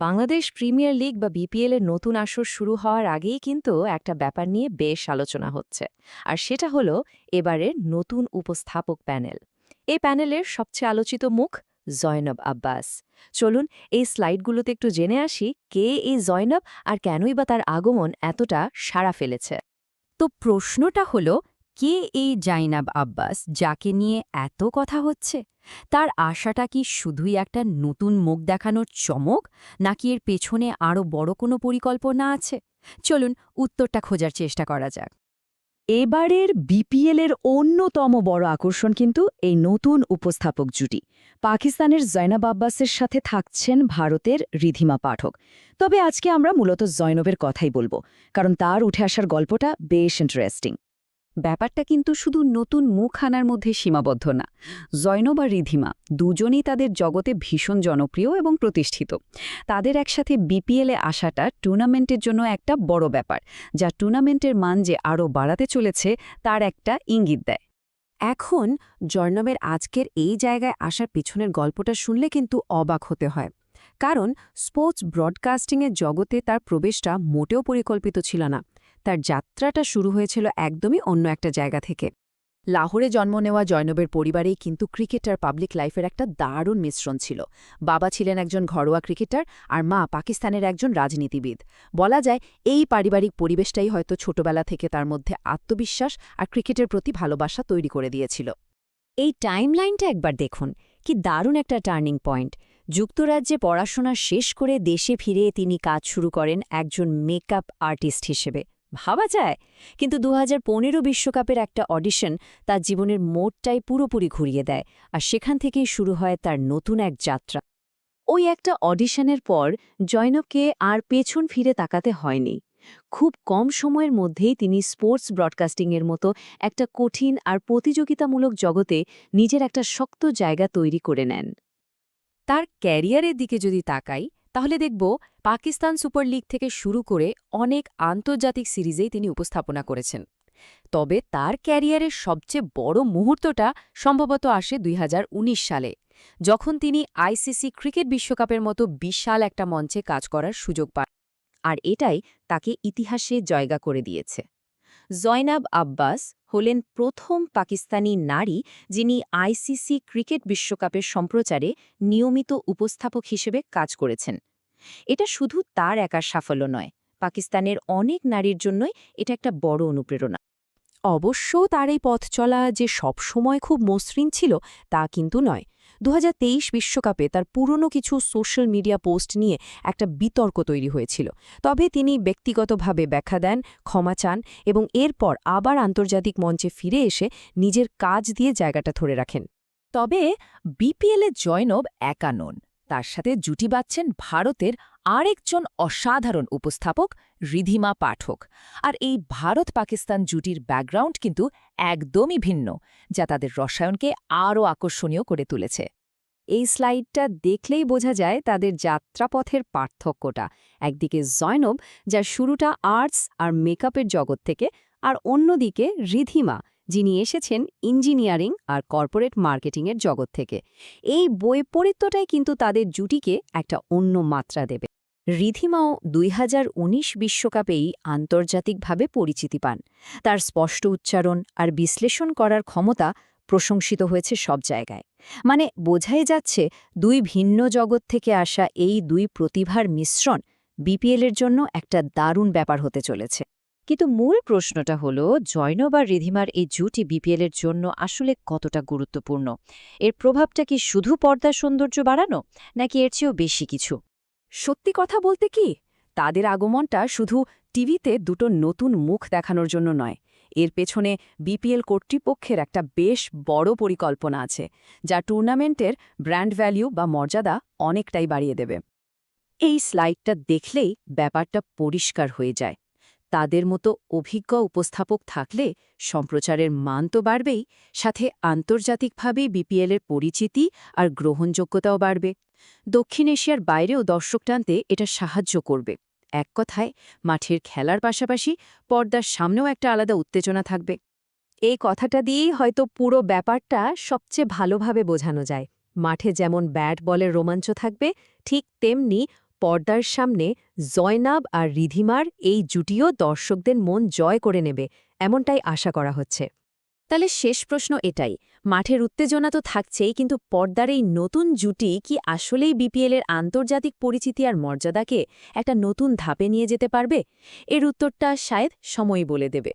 Bangladesh premier league বা BPL এর নতুন আসর শুরু হওয়ার আগেই কিন্তু একটা ব্যাপার নিয়ে বেশ আলোচনা হচ্ছে। আর সেটা হলো এবারের নতুন উপস্থাপক প্যানেল। এই প্যানেলের সবচেয়ে আলোচিত মুখ জয়নব আব্বাস। চলুন এই স্লাইডগুলোতে একটু জেনে আসি কে এই জয়নব আর কেনই বা তার আগমন এতটা সাড়া ফেলেছে। তো প্রশ্নটা হলো কে এই জাইনাব আব্বাস যাকে নিয়ে এত কথা হচ্ছে? তার আশাটা কি শুধুই একটা নতুন মুখ দেখানোর চমক, নাকি এর পেছনে আরও বড় কোনো পরিকল্পনা আছে? চলুন উত্তরটা খোঁজার চেষ্টা করা যাক। এবারের বিপিএলের অন্যতম বড় আকর্ষণ কিন্তু এই নতুন উপস্থাপক জুটি। পাকিস্তানের জয়নাব আব্বাসের সাথে থাকছেন ভারতের রিধিমা পাঠক। তবে আজকে আমরা মূলত জয়নবের কথাই বলব, কারণ তার উঠে আসার গল্পটা বেশ ইন্টারেস্টিং ব্যাপারটা কিন্তু শুধু নতুন মুখ আনার মধ্যে সীমাবদ্ধ না। জৈনব আর রিধিমা দুজনেই তাদের জগতে ভীষণ জনপ্রিয় এবং প্রতিষ্ঠিত। তাদের একসাথে বিপিএলে আসাটা টুর্নামেন্টের জন্য একটা বড় ব্যাপার, যা টুর্নামেন্টের মান যে আরও বাড়াতে চলেছে, তার একটা ইঙ্গিত দেয়। এখন জর্নবের আজকের এই জায়গায় আসার পিছনের গল্পটা শুনলে কিন্তু অবাক হতে হয়। কারণ স্পোর্টস ব্রডকাস্টিংয়ের জগতে তার প্রবেশটা মোটেও পরিকল্পিত ছিল না। তার যাত্রাটা শুরু হয়েছিল একদমই অন্য একটা জায়গা থেকে। লাহোরে জন্ম নেওয়া জয়নবের পরিবারেই কিন্তু ক্রিকেট আর পাবলিক লাইফের একটা দারুণ মিশ্রণ ছিল। বাবা ছিলেন একজন ঘরোয়া ক্রিকেটার আর মা পাকিস্তানের একজন রাজনীতিবিদ। বলা যায় এই পারিবারিক পরিবেশটাই হয়তো ছোটবেলা থেকে তার মধ্যে আত্মবিশ্বাস আর ক্রিকেটের প্রতি ভালোবাসা তৈরি করে দিয়েছিল। এই টাইমলাইনটা একবার দেখুন, কি দারুণ একটা টার্নিং পয়েন্ট। যুক্তরাজ্যে পড়াশোনা শেষ করে দেশে ফিরে তিনি কাজ শুরু করেন একজন মেকআপ আর্টিস্ট হিসেবে। ভাবা যায়, কিন্তু দু হাজার বিশ্বকাপের একটা অডিশন তার জীবনের মোড়টাই পুরোপুরি ঘুরিয়ে দেয় আর সেখান থেকেই শুরু হয় তার নতুন এক যাত্রা। ওই একটা অডিশনের পর জয়নবকে আর পেছন ফিরে তাকাতে হয়নি। খুব কম সময়ের মধ্যেই তিনি স্পোর্টস ব্রডকাস্টিংয়ের মতো একটা কঠিন আর প্রতিযোগিতামূলক জগতে নিজের একটা শক্ত জায়গা তৈরি করে নেন। তার ক্যারিয়ারের দিকে যদি তাকাই তাহলে দেখব পাকিস্তান সুপার লিগ থেকে শুরু করে অনেক আন্তর্জাতিক সিরিজেই তিনি উপস্থাপনা করেছেন। তবে তার ক্যারিয়ারের সবচেয়ে বড় মুহূর্তটা সম্ভবত আসে দুই হাজার উনিশ সালে, যখন তিনি আইসিসি ক্রিকেট বিশ্বকাপের মতো বিশাল একটা মঞ্চে কাজ করার সুযোগ পান। আর এটাই তাকে ইতিহাসে জয়গা করে দিয়েছে। জয়নাব আব্বাস হলেন প্রথম পাকিস্তানি নারী যিনি আইসিসি ক্রিকেট বিশ্বকাপের সম্প্রচারে নিয়মিত উপস্থাপক হিসেবে কাজ করেছেন। এটা শুধু তার একার সাফল্য নয়, পাকিস্তানের অনেক নারীর জন্যই এটা একটা বড় অনুপ্রেরণা। অবশ্য তার এই পথ চলা যে সবসময় খুব মসৃণ ছিল তা কিন্তু নয়। দু বিশ্বকাপে তার পুরনো কিছু সোশ্যাল মিডিয়া পোস্ট নিয়ে একটা বিতর্ক তৈরি হয়েছিল। তবে তিনি ব্যক্তিগতভাবে ব্যাখ্যা দেন, ক্ষমা চান এবং এরপর আবার আন্তর্জাতিক মঞ্চে ফিরে এসে নিজের কাজ দিয়ে জায়গাটা ধরে রাখেন। তবে বিপিএলে জয়নব একা নন, তার সাথে জুটি বাচ্ছেন ভারতের আরেকজন অসাধারণ উপস্থাপক, রিধিমা পাঠক। আর এই ভারত পাকিস্তান জুটির ব্যাকগ্রাউন্ড কিন্তু একদমই ভিন্ন, যা তাদের রসায়নকে আরও আকর্ষণীয় করে তুলেছে। এই স্লাইডটা দেখলেই বোঝা যায় তাদের যাত্রাপথের পার্থক্যটা। একদিকে জয়নব, যার শুরুটা আর্টস আর মেকআপের জগৎ থেকে, আর অন্যদিকে রিধিমা, যিনি এসেছেন ইঞ্জিনিয়ারিং আর কর্পোরেট মার্কেটিংয়ের জগৎ থেকে। এই বৈপরীত্যটাই কিন্তু তাদের জুটিকে একটা অন্য মাত্রা দেবে। রিধিমাও দুই হাজার বিশ্বকাপেই আন্তর্জাতিকভাবে পরিচিতি পান। তার স্পষ্ট উচ্চারণ আর বিশ্লেষণ করার ক্ষমতা প্রশংসিত হয়েছে সব জায়গায়। মানে বোঝাই যাচ্ছে দুই ভিন্ন জগৎ থেকে আসা এই দুই প্রতিভার মিশ্রণ বিপিএলের জন্য একটা দারুণ ব্যাপার হতে চলেছে। কিন্তু মূল প্রশ্নটা হল জৈনব আর রিধিমার এই জুটি বিপিএলের জন্য আসলে কতটা গুরুত্বপূর্ণ? এর প্রভাবটা কি শুধু পর্দার সৌন্দর্য বাড়ানো, নাকি এর চেয়েও বেশি কিছু? সত্যি কথা বলতে কি? তাদের আগমনটা শুধু টিভিতে দুটো নতুন মুখ দেখানোর জন্য নয়। এর পেছনে বিপিএল কর্তৃপক্ষের একটা বেশ বড় পরিকল্পনা আছে, যা টুর্নামেন্টের ব্র্যান্ড ভ্যালিউ বা মর্যাদা অনেকটাই বাড়িয়ে দেবে। এই স্লাইডটা দেখলেই ব্যাপারটা পরিষ্কার হয়ে যায়। তাদের মতো অভিজ্ঞ উপস্থাপক থাকলে সম্প্রচারের মান তো বাড়বেই, সাথে আন্তর্জাতিকভাবে বিপিএলের পরিচিতি আর গ্রহণযোগ্যতাও বাড়বে। দক্ষিণ এশিয়ার বাইরেও দর্শক টানতে এটা সাহায্য করবে। এক কথায়, মাঠের খেলার পাশাপাশি পর্দার সামনেও একটা আলাদা উত্তেজনা থাকবে। এই কথাটা দিয়েই হয়তো পুরো ব্যাপারটা সবচেয়ে ভালোভাবে বোঝানো যায়। মাঠে যেমন ব্যাট বলের রোমাঞ্চ থাকবে, ঠিক তেমনি পর্দার সামনে জয়নাব আর রিধিমার এই জুটিও দর্শকদের মন জয় করে নেবে, এমনটাই আশা করা হচ্ছে। তাহলে শেষ প্রশ্ন এটাই, মাঠের উত্তেজনা তো থাকছেই, কিন্তু পর্দার এই নতুন জুটি কি আসলেই বিপিএলের আন্তর্জাতিক পরিচিতি আর মর্যাদাকে একটা নতুন ধাপে নিয়ে যেতে পারবে? এর উত্তরটা শায়দ সময় বলে দেবে।